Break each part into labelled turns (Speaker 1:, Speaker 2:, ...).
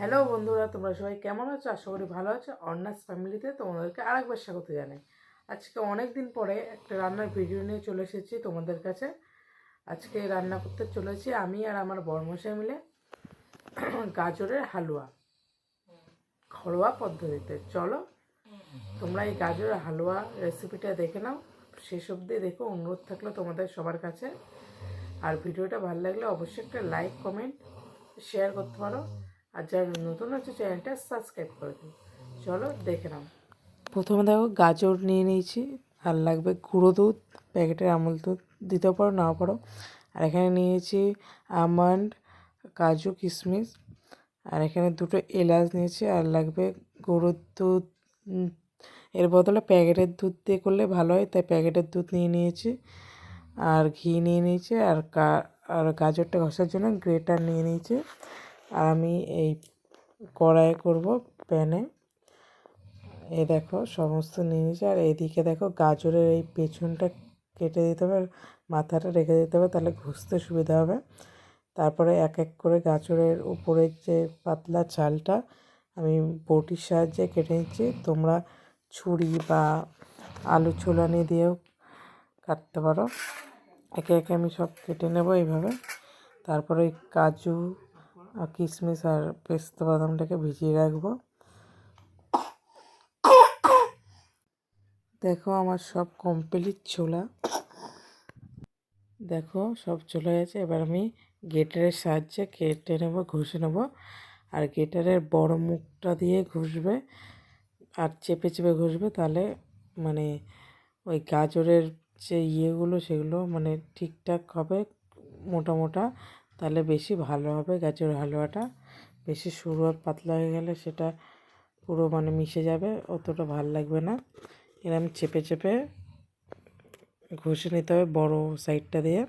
Speaker 1: Hello বন্ধুরা, তোমরা সবাই কেমন আছো? আশা করি ভালো আছো। অর্নাস ফ্যামিলিতে তোমাদেরকে আরেকবার স্বাগত জানাই। আজকে অনেক দিন পরে একটা রান্নার ভিডিও নিয়ে চলে এসেছি তোমাদের কাছে। আজকে রান্না করতে চলেছি আমি আর আমার বর্মশাই মিলে গাজরের হালুয়া। ঘরোয়া পদ্ধতিতে। চলো, তোমরা এই গাজরের হালুয়া রেসিপিটা দেখে নাও। শেষ অবধি দেখো, অনুরোধ থাকল তোমাদের সবার কাছে। আর ভিডিওটা ভালো লাগলে অবশ্যই একটা লাইক কমেন্ট শেয়ার করতে পারো। আর যারা নতুন আছে, চ্যানেলটা সাবস্ক্রাইব করে দিও চলো, দেখে নাও। প্রথমে দেখো, গাজর নিয়ে নিয়েছি। আর লাগবে। গুঁড়ো দুধ, প্যাকেটের আমুল দুধ দিতেও পারো, নাও পারো। আর এখানে নিয়েছি আমন্ড, কাজু, কিশমিশ। আর এখানে দুটো এলাচ নিয়েছি। আর লাগবে গরুর দুধ। এর বদলে প্যাকেটের দুধ দিয়ে করলে ভালো হয়, তাই প্যাকেটের দুধ নিয়ে নিয়েছি। আর ঘি নিয়ে নিয়েছি। আর কা আর গাজরটা ঘষার জন্য গ্রেটার নিয়ে নিয়েছি। আর আমি এই কড়াই করব প্যানে। এ দেখো সমস্ত নিয়ে নিয়েছি, আর এইদিকে দেখো গাজরের এই পেছনটা কেটে দিতে হবে, আর মাথাটা রেখে দিতে হবে, তাহলে ঘুষতে সুবিধা হবে। তারপরে এক এক করে গাজরের উপরের যে পাতলা চালটা, আমি বটির সাহায্যে কেটে নিচ্ছি। তোমরা ছুরি বা আলু ছোলানি দিয়েও কাটতে পারো। একে একে আমি সব কেটে নেব এইভাবে। তারপরে কাজু আর কিশমিশ আর পেস্তা বাদামটাকে ভিজিয়ে রাখব। দেখো আমার সব কমপ্লিট ছোলা। দেখো সব চলে গেছে। এবার আমি গেটারের সাহায্যে কেটে নেব, ঘষে নেব। আর গেটারের বড় মুখটা দিয়ে ঘষবে আর চেপে চেপে ঘষবে, তাহলে মানে ওই গাজরের যে ইয়েগুলো, সেগুলো মানে ঠিকঠাক হবে মোটা মোটা তাহলে বেশি ভালো হবে গাজর হালুয়াটা। বেশি সরু আর পাতলা হয়ে গেলে সেটা পুরো মানে মিশে যাবে, অতটা ভালো লাগবে না। এরম চেপে চেপে ঘষে নিতে হবে বড় সাইডটা দিয়ে।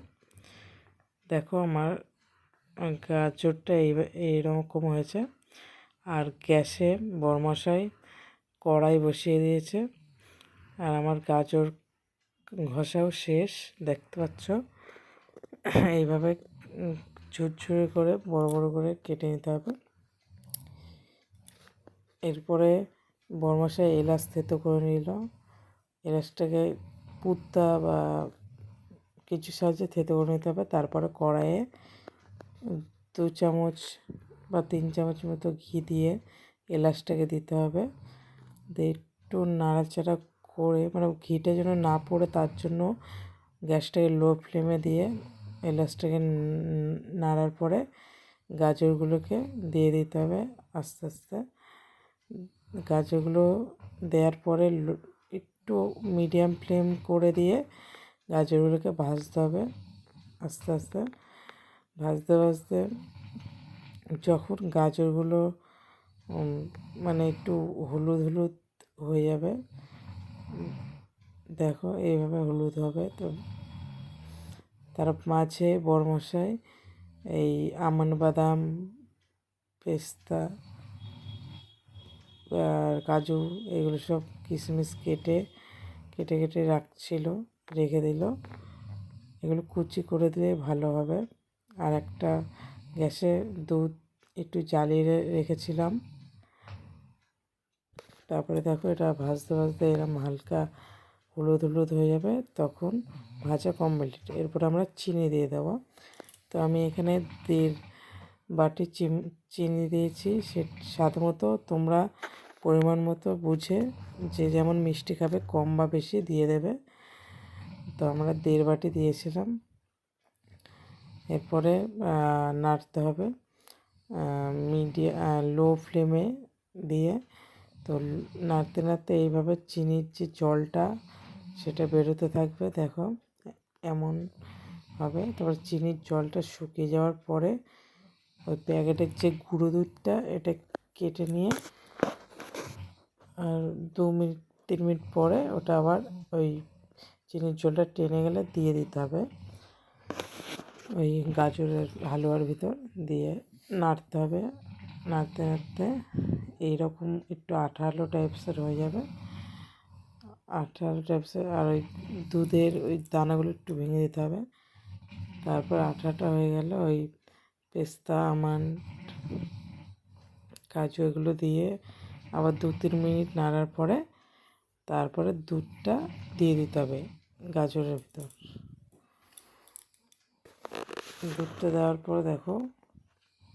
Speaker 1: দেখো আমার গাজরটা এই এইরকম হয়েছে। আর গ্যাসে বরমশাই কড়াই বসিয়ে দিয়েছে। আর আমার গাজর ঘষাও শেষ, দেখতে পাচ্ছ? এইভাবে ঝুরঝুরে করে, বড় বড় করে কেটে নিতে হবে। এরপরে বরমশাই এলাচ থেতো করে নিল। এলাচটাকে পুত্তা বা কিছু সাহায্যে থেতো করে নিতে হবে। তারপরে কড়াইয়ে দু চামচ বা তিন চামচ মতো ঘি দিয়ে এলাচটাকে দিতে হবে। দিয়ে একটু নাড়াচাড়া করে মানে ঘিটা যেন না পড়ে, তার জন্য গ্যাসটাকে লো ফ্লেমে দিয়ে এলাচটাকে নাড়ার পরে গাজরগুলোকে দিয়ে দিতে হবে আস্তে আস্তে। গাজরগুলো দেওয়ার পরে একটু মিডিয়াম ফ্লেম করে দিয়ে গাজরগুলোকে ভাজতে হবে আস্তে আস্তে। ভাজতে ভাজতে যখন গাজরগুলো মানে একটু হলুদ হলুদ হয়ে যাবে দেখো এইভাবে হলুদ হবে তো তার মাঝে বরমশাই, এই আমন বাদাম, পেস্তা, আর কাজু, এগুলো সব কিশমিশ কেটে কেটে কেটে রাখছিল, রেখে দিল। এগুলো কুচি করে দিলে ভালো হবে। আর একটা গ্যাসে দুধ একটু জ্বালিয়ে রেখেছিলাম। তারপরে দেখো এটা ভাজতে ভাজতে এরকম হালকা হলুদ হলুদ হয়ে যাবে, তখন ভাজা কমপ্লিট এরপর আমরা চিনি দিয়ে দেবো। তো আমি এখানে দেড় বাটি চিনি দিয়েছি। সে স্বাদ মতো তোমরা পরিমাণ মতো বুঝে যে যেমন মিষ্টি খাবে কম বা বেশি দিয়ে দেবে। তো আমরা দেড় বাটি দিয়েছিলাম। এরপরে নাড়তে হবে মিডিয়া লো ফ্লেমে দিয়ে। তো নাড়তে নাড়তে এইভাবে চিনির যে জলটা সেটা বেরোতে থাকবে, দেখো, এমন হবে। তারপর চিনির জলটা শুকিয়ে যাওয়ার পরে ওই প্যাকেটের যে গুঁড়ো দুধটা, এটা কেটে নিয়ে আর দু মিনিট, তিন মিনিট পরে ওটা আবার ওই চিনির জলটা টেনে গেলে দিয়ে দিতে হবে। ওই গাজরের হালুয়ার ভিতর দিয়ে নাড়তে হবে। নাড়তে নাড়তে এইরকম একটু আঠালো টাইপসের হয়ে যাবে। আঠালো টাইপসের আর ওই দুধের ওই দানাগুলো একটু ভেঙে দিতে হবে। তারপর আঠাটা হয়ে গেলে, ওই পেস্তা, আমন্ড, কাজু এগুলো দিয়ে আবার দু তিন মিনিট নাড়ার পরে তারপরে দুধটা দিয়ে দিতে হবে গাজরের ভিতর। দুধটা দেওয়ার পর দেখো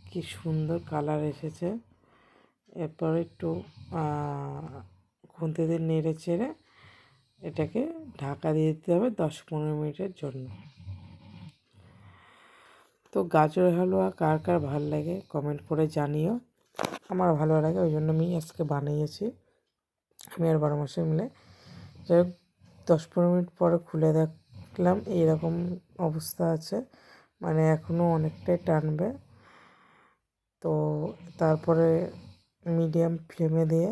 Speaker 1: কি সুন্দর কালার এসেছে। এরপর একটু দিয়ে নেড়ে চেড়ে এটাকে ঢাকা দিয়ে দিতে হবে দশ পনেরো মিনিটের জন্য। তো গাজর, হালুয়া কার কার ভালো লাগে কমেন্ট করে জানিও। আমার ভালো লাগে, ওই জন্য আমি আজকে বানিয়েছি। আমি আর বারো মাসে মিলে। যাই হোক, দশ পনেরো মিনিট পরে খুলে দেখলাম এইরকম অবস্থা আছে। মানে এখনও অনেকটাই টানবে। তো তারপরে মিডিয়াম ফ্লেমে দিয়ে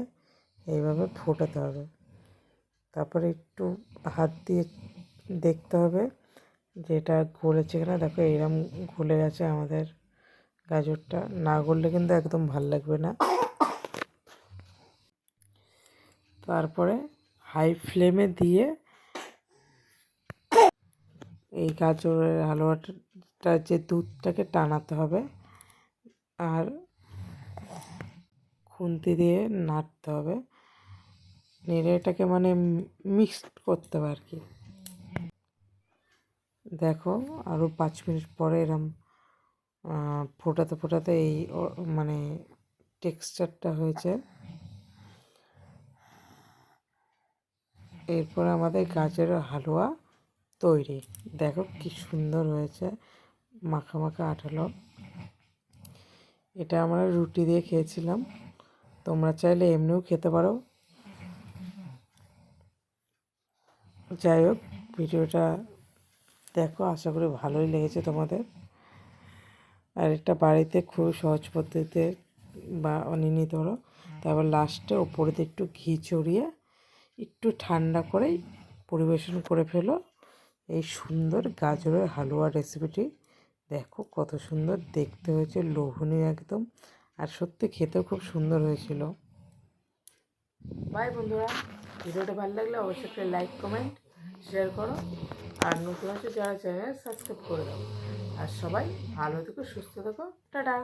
Speaker 1: এইভাবে ফোটাতে হবে। তারপরে একটু হাত দিয়ে দেখতে হবে যে এটা গলেছে কিনা। দেখো এরম গলে গেছে আমাদের গাজরটা। না গললে কিন্তু একদম ভালো লাগবে না। তারপরে হাই ফ্লেমে দিয়ে এই গাজরের হালুয়াটা, যে দুধটাকে টানাতে হবে আর খুন্তি দিয়ে নাড়তে হবে। নেড়ে এটাকে মানে মিক্সড করতে হবে আর কি দেখো আরও পাঁচ মিনিট পরে এরম ফোটাতে ফোটাতে এই মানে টেক্সচারটা হয়েছে। এরপর আমাদের গাজরের হালুয়া তৈরি। দেখো কি সুন্দর হয়েছে, মাখা মাখা আঠালো। এটা আমরা রুটি দিয়ে খেয়েছিলাম। তোমরা চাইলে এমনিও খেতে পারো। যাই হোক, ভিডিওটা দেখো, আশা করি ভালোই লেগেছে তোমাদের। আর এটা বাড়িতে খুব সহজ পদ্ধতিতে বা অনিনি ধরো তারপর লাস্টে ওপরে একটু ঘি চড়িয়ে একটু ঠান্ডা করেই পরিবেশন করে ফেলো। এই সুন্দর গাজরের হালুয়া রেসিপিটি দেখো কত সুন্দর, দেখতে হয়েছে লোভনীয় একদম। আর সত্যি খেতেও খুব সুন্দর হয়েছিল। বাই বন্ধুরা, ভিডিওটা ভালো লাগলে অবশ্যই লাইক কমেন্ট শেয়ার করো। আর নতুন আছে যারা চ্যানেল সাবস্ক্রাইব করে দাও। আর সবাই ভালো থেকো, সুস্থ থেকো। টাটা।